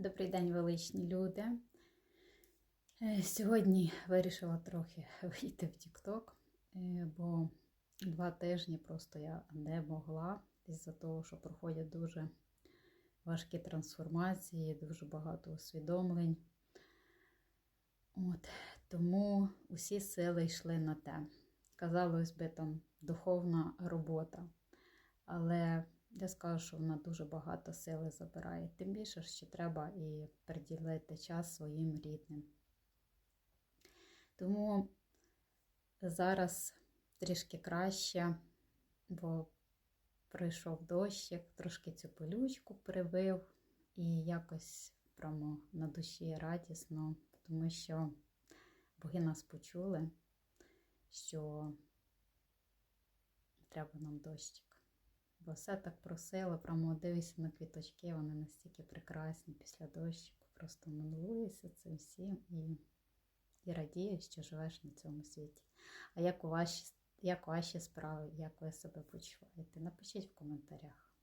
Добрий день, величні люди. Е, Сьогодні вирішила трохи вийти в TikTok, е, бо два тижні просто я не могла із-за того, що проходять дуже важкі трансформації, дуже багато усвідомлень. От, тому усі сили йшли на те. Казалось би, там духовна робота. Але я скажу, що вона дуже багато сили забирає. Тим більше, що треба і приділити час своїм рідним. Тому зараз трішки краще, бо прийшов дощик, трошки цю пилючку прибив, і якось прямо на душі радісно, тому що боги нас почули, що треба нам дощик. Бо все так просила, прямо дивися на квіточки, вони настільки прекрасні після дощику. Просто милуєшся цим всім і, і радієш, що живеш на цьому світі. А як у ваші, як ваші справи, як ви себе почуваєте? Напишіть в коментарях.